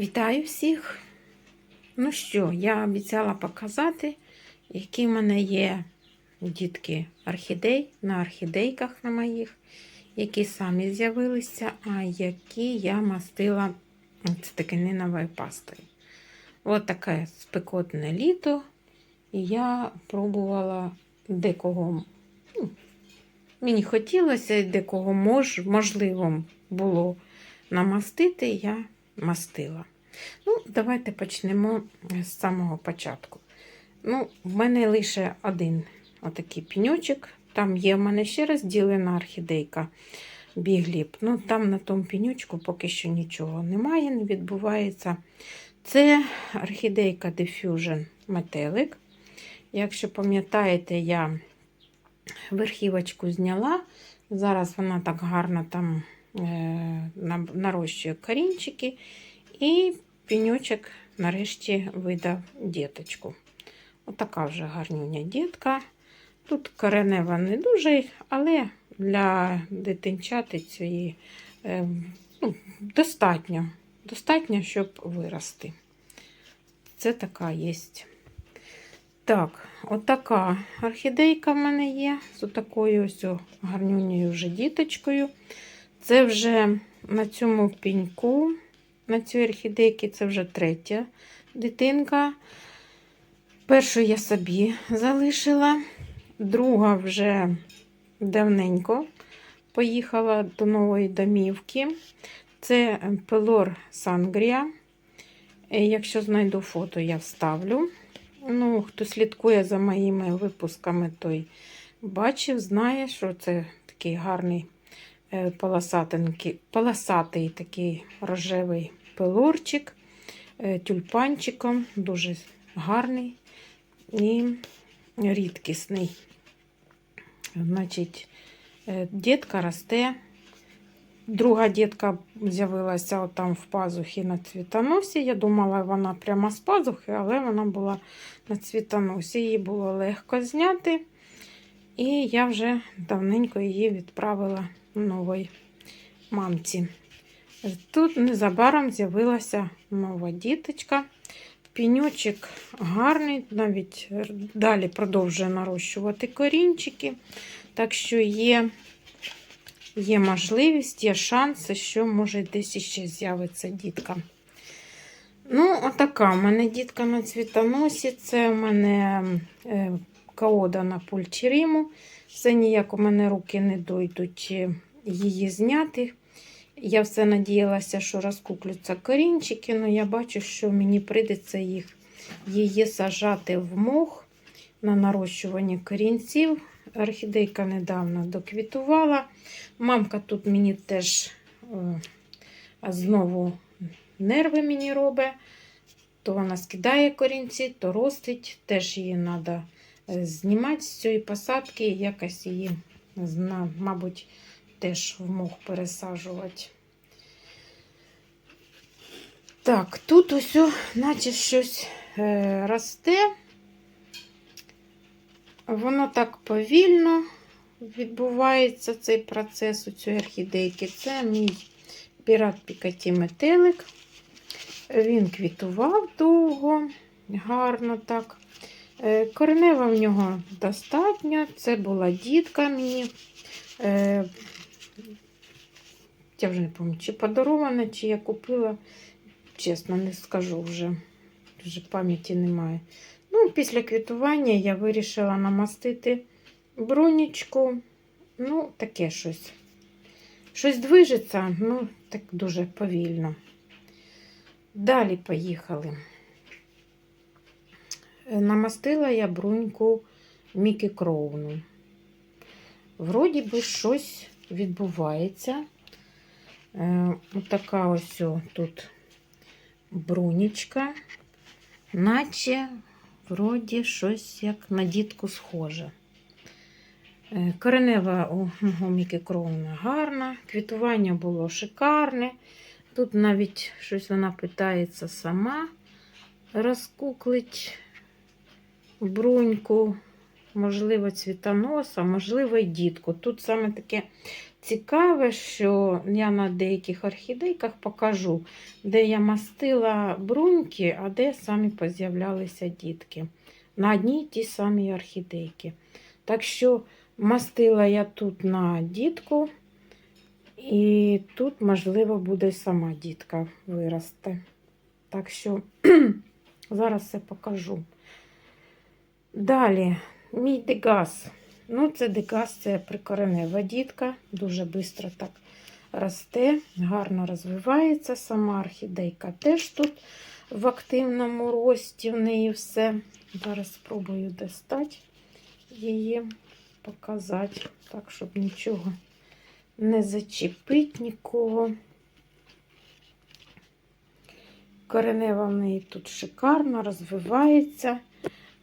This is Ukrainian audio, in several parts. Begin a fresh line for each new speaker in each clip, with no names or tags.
Вітаю всіх! Ну що, я обіцяла показати, які в мене є дітки орхідей на орхідейках на моїх, які самі з'явилися, а які я мастила цитокіниновою пастою. Ось таке спекотне літо, і я пробувала декого. ну, Мені хотілося, декого мож, можливо було намастити, я мастила. Ну, давайте почнемо з самого початку. Ну, в мене лише один отакий пеньочок. Там є в мене ще розділена орхідейка бігліп. Ну, там на тому пеньочку поки що нічого немає, не відбувається. Це орхідейка Diffusion метелик. Якщо пам'ятаєте, я верхівочку зняла. Зараз вона так гарно там е, нарощує корінчики. І пеньочок нарешті видав діточку. Отака вже гарнюня дітка. Тут коренева не дуже, але для дитинчати цієї е, ну, достатньо. Достатньо, щоб вирости. Це така є. Так, отака орхідейка в мене є. З такою ось гарнюнею вже діточкою. Це вже на цьому пеньку, на цій орхідейці, це вже третя дитинка. Першу я собі залишила, друга вже давненько поїхала до нової домівки. Це Пелор Сангрія. Якщо знайду фото, я вставлю. Ну, хто слідкує за моїми випусками, той бачив, знає, що це такий гарний е, полосатенький, полосатий такий рожевий пелорчик е, тюльпанчиком, дуже гарний і рідкісний. Значить, е, дітка росте. Друга дітка з'явилася там в пазухі на цвітоносі. Я думала, вона прямо з пазухи, але вона була на цвітоносі. Її було легко зняти. І я вже давненько її відправила новій мамці. Тут незабаром з'явилася нова діточка. Пінючик гарний, навіть далі продовжує нарощувати корінчики. Так що є є можливість, є шанси, що може десь іще з'явиться дітка. Ну, отака у мене дітка на цвітоносі. Це у мене е, каода на пульчериму. Все ніяк у мене руки не дойдуть е, її зняти. Я все надіялася, що розкуплються корінчики, але я бачу, що мені прийдеться їх, її сажати в мох на нарощування корінців. Орхідейка недавно доквітувала. Мамка тут мені теж е, знову нерви мені робить. То вона скидає корінці, то ростить. Теж її треба знімати з цієї посадки якось її, мабуть, теж в мох пересаджувати. Так, тут ось, наче щось е, росте. Воно так повільно відбувається цей процес у цій орхідейки. Це мій пірат Пікаті метелик. Він квітував довго, гарно так. Е, Коренева в нього достатньо. Це була дітка мені. Е, Я вже не пам'ятаю, чи подарована, чи я купила. Чесно, не скажу вже. Вже пам'яті немає. Ну, після квітування я вирішила намастити бронічку. Ну, таке щось. Щось движеться, ну, так дуже повільно. Далі поїхали. Намастила я бруньку Мікі Кроуну. Вроді би щось відбувається. Е, Отака ось тут брунічка, наче вроді щось як на дітку схоже. Е, Коренева у мого Мікі Кроуна гарна, квітування було шикарне. Тут навіть щось вона питається сама розкуклить бруньку. Можливо, цвітоноса, можливо, і дітку. Тут саме таке цікаве, що я на деяких орхідейках покажу, де я мастила бруньки, а де самі поз'являлися дітки. На одній й тій самій орхідейки. Так що мастила я тут на дітку, і тут, можливо, буде сама дітка виросте. Так що зараз все покажу. Далі, мій дегаз. Ну, це дегаз, це прикоренева дітка, дуже швидко так росте, гарно розвивається. Сама орхідейка теж тут в активному рості в неї все. Зараз спробую достати її, показати, так, щоб нічого не зачепить нікого. Коренева в неї тут шикарно розвивається.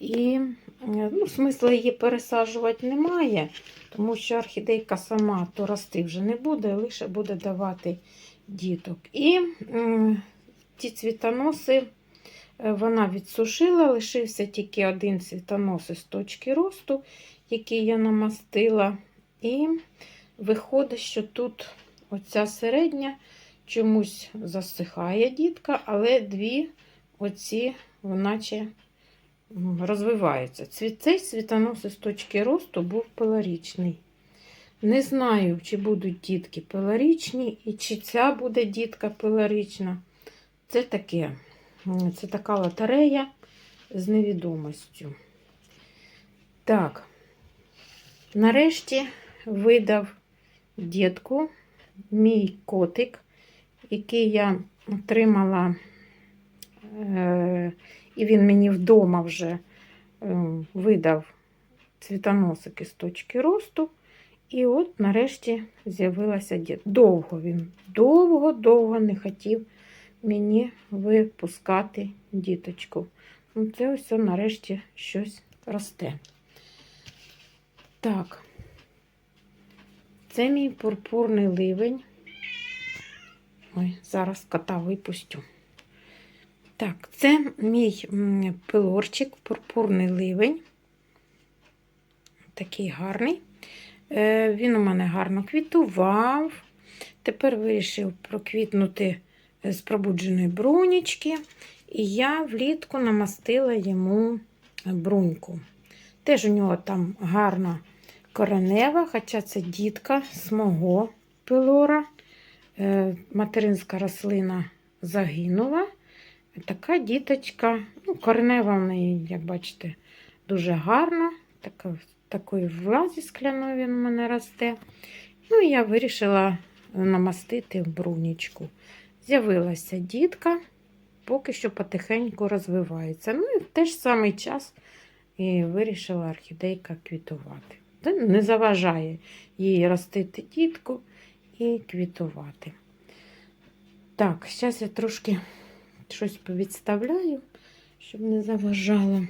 І ну, смисла її пересаджувати немає, тому що орхідейка сама то рости вже не буде, лише буде давати діток. І ті цвітоноси е, вона відсушила, лишився тільки один цвітонос із точки росту, який я намастила. І виходить, що тут оця середня чомусь засихає дітка, але дві оці, наче розвиваються. Цей цвітонос із точки росту був пеларічний. Не знаю, чи будуть дітки пеларічні, і чи ця буде дітка пеларічна. Це таке, це така лотерея з невідомостю. Так, нарешті видав дітку мій котик, який я отримала. Е і він мені вдома вже е, видав цвітоносики з точки росту. І от нарешті з'явилася дід. Довго він, довго-довго не хотів мені випускати діточку. Ну, Це ось нарешті щось росте. Так, це мій пурпурний ливень. Ой, зараз кота випустю. Так, це мій пилорчик, пурпурний ливень. Такий гарний. Е, він у мене гарно квітував. Тепер вирішив проквітнути з пробудженої брунічки. І я влітку намастила йому бруньку. Теж у нього там гарна коренева, хоча це дітка з мого пилора. Е, материнська рослина загинула. Така діточка, ну, коренева в неї, як бачите, дуже гарна. Така, такої влазі скляної він у мене росте. Ну, і я вирішила намастити брунічку. З'явилася дітка, поки що потихеньку розвивається. Ну і в той ж самий час і вирішила орхідейка квітувати. Не заважає їй ростити дітку і квітувати. Так, зараз я трошки щось повідставляю, щоб не заважало.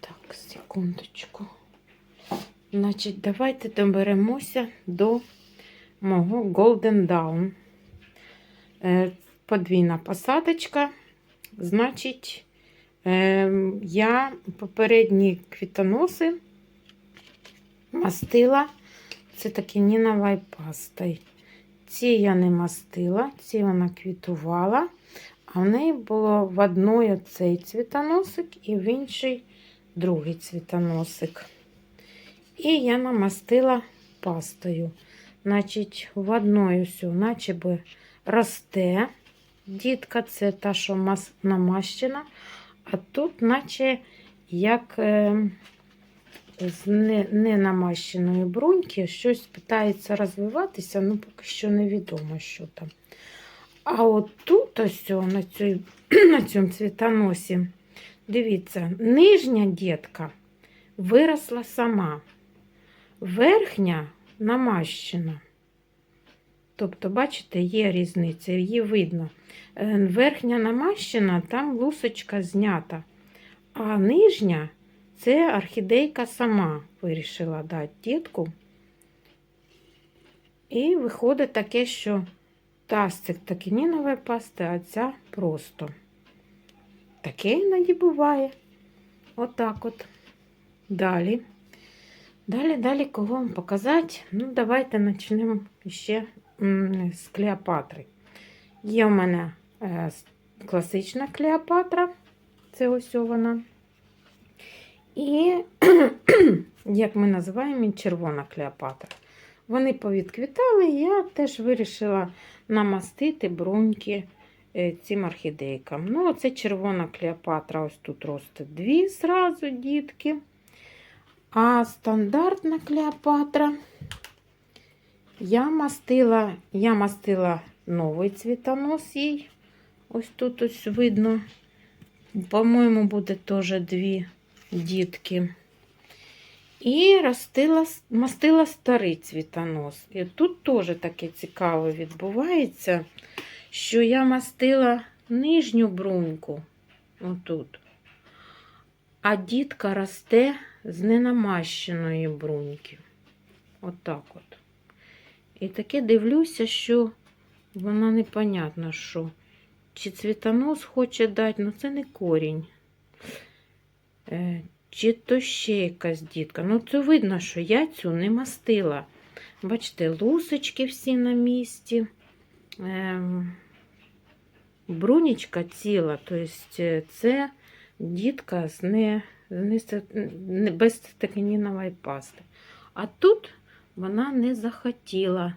Так, секундочку. Значить, давайте доберемося до мого Golden Down. Е, подвійна посадочка. Значить, е, я попередні квітоноси мастила. Це такі нінова пастою. Ці я не мастила, ці вона квітувала, а в неї було в одної цей цвітоносик і в інший другий цвітоносик. І я намастила пастою. Значить, в одної все, наче би росте. Дітка це та, що намащена, а тут, наче як з ненамащеної бруньки щось питається розвиватися, ну поки що невідомо, що там. А от тут ось на, цій, на цьому цвітоносі, дивіться, нижня дітка виросла сама, верхня намащена. Тобто, бачите, є різниця, її видно. Е, верхня намащена, там лусочка знята, а нижня це орхідейка сама вирішила дати дітку. І виходить таке, що та з пасти, а ця просто. Таке іноді буває. Отак от, Далі. Далі, далі, кого вам показати? Ну, давайте почнемо ще з Клеопатри. Є у мене е, класична Клеопатра, це ось вона. І, як ми називаємо, червона Клеопатра. Вони повідквітали, я теж вирішила намастити бруньки е, цим орхідейкам. Ну, оце червона Клеопатра, ось тут росте дві зразу дітки. А стандартна Клеопатра я мастила, я мастила новий цвітонос їй. Ось тут ось видно. По-моєму, буде теж дві дітки. І ростила, мастила старий цвітонос. І тут теж таке цікаве відбувається, що я мастила нижню бруньку. Отут. А дітка росте з ненамащеної бруньки. Отак от. І таке дивлюся, що вона непонятно що. Чи цвітонос хоче дати, ну це не корінь. Е, чи то ще якась дітка. Ну, це видно, що я цю не мастила. Бачите, лусочки всі на місці. Ем, брунічка ціла, тобто це дітка з не, не, без стеканінової пасти. А тут вона не захотіла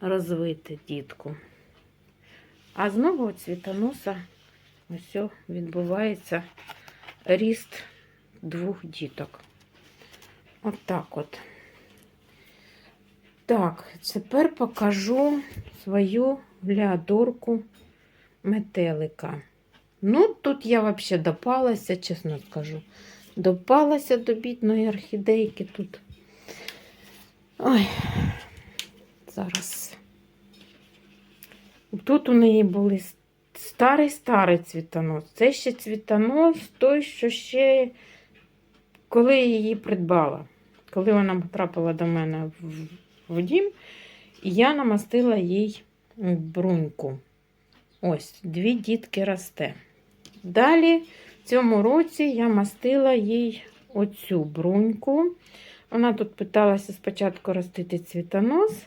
розвити дітку. А з нового цвітоноса ось відбувається ріст двох діток. От от. Так, тепер покажу свою глядорку метелика. Ну, тут я взагалі допалася, чесно скажу. Допалася до бідної орхідейки тут. Ой, зараз. Тут у неї були старий-старий цвітонос. Це ще цвітонос той, що ще коли її придбала. Коли вона потрапила до мене в, в дім, і я намастила їй бруньку. Ось, дві дітки росте. Далі в цьому році я мастила їй оцю бруньку. Вона тут питалася спочатку ростити цвітонос,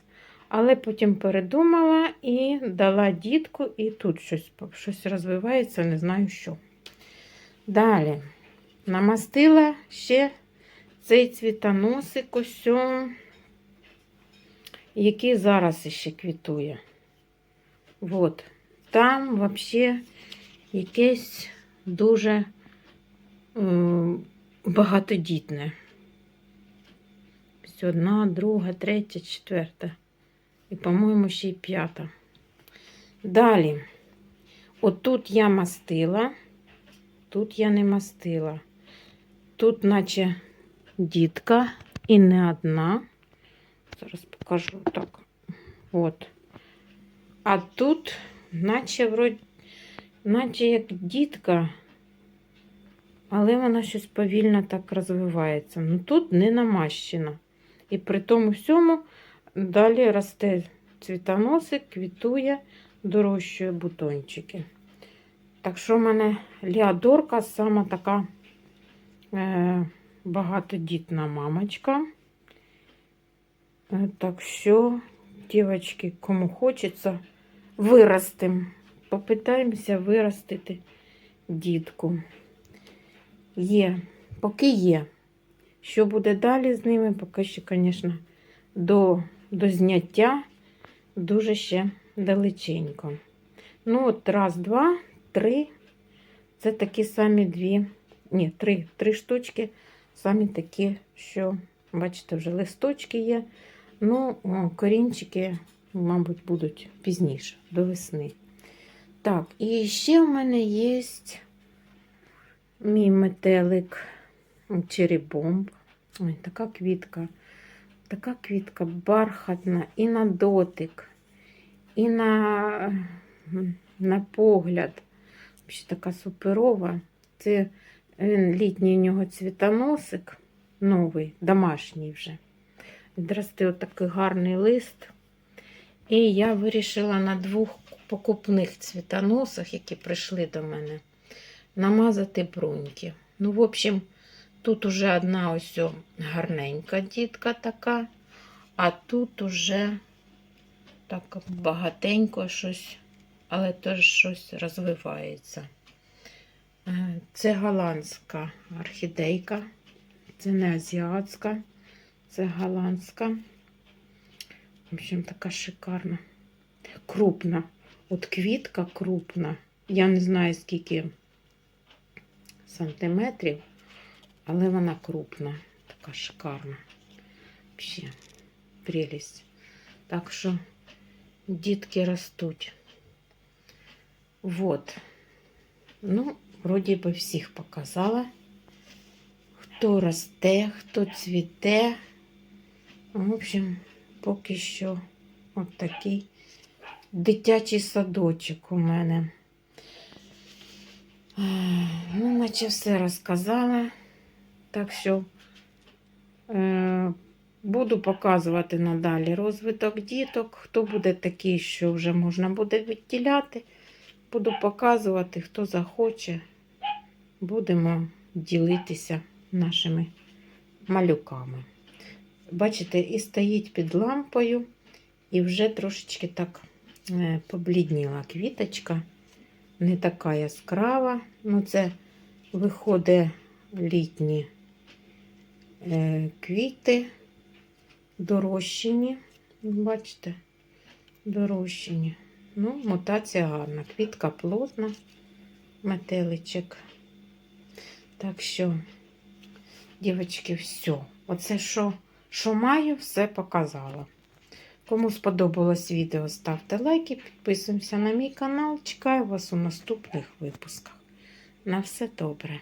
але потім передумала і дала дітку, і тут щось, щось розвивається, не знаю що. Далі намастила ще цей цвітоносик, ось, який зараз ще квітує. От. Там взагалі якесь дуже е, багатодітне. Ось Одна, друга, третя, четверта. І, по-моєму, ще й п'ята. Далі. Отут я мастила, тут я не мастила. Тут, наче дітка, і не одна. Зараз покажу так. От. А тут, наче вроді, наче як дітка, але вона щось повільно так розвивається. Ну тут не намащена. І при тому всьому далі росте цвітоносик, квітує, дорощує бутончики. Так що в мене ліадорка сама така е, багатодітна мамочка. Е, Так що, дівчатки, кому хочеться, виростимо. Попитаємося виростити дітку. Є, поки є. Що буде далі з ними, поки що, звісно, до, до зняття дуже ще далеченько. Ну, от раз, два, три. Це такі самі дві, ні, три, три штучки, самі такі, що, бачите, вже листочки є. Ну, корінчики, мабуть, будуть пізніше, до весни. Так, і ще в мене є мій метелик черебомб. Ой, така квітка. Така квітка бархатна і на дотик, і на, на погляд. Ще така суперова. Це він літній у нього цвітоносик, новий, домашній вже. Відросте отакий гарний лист. І я вирішила на двох покупних цвітоносах, які прийшли до мене, намазати бруньки. Ну, в общем, Тут уже одна ось гарненька дітка така, а тут уже так багатенько щось, але теж щось розвивається. Е, Це голландська орхідейка, це не азіатська, це голландська. В общем, така шикарна. Крупна. От квітка крупна. Я не знаю, скільки сантиметрів, але вона крупна, така шикарна. Взагалі, прелість. Так що дітки ростуть. Вот. Ну, вроді би всіх показала. Хто росте, хто цвіте. В общем, поки що от такий дитячий садочок у мене. Ну, наче все розказала. Так що е, буду показувати надалі розвиток діток. Хто буде такий, що вже можна буде відділяти, буду показувати, хто захоче. Будемо ділитися нашими малюками. Бачите, і стоїть під лампою, і вже трошечки так е, поблідніла квіточка. Не така яскрава. Ну, це виходить літні квіти, дорощені. Бачите, дорощені. Ну, мутація гарна. Квітка плотна, метеличок. Так що, дівчатки, все. Оце що, що маю, все показала. Кому сподобалось відео, ставте лайки, підписуємося на мій канал. Чекаю вас у наступних випусках. На все добре.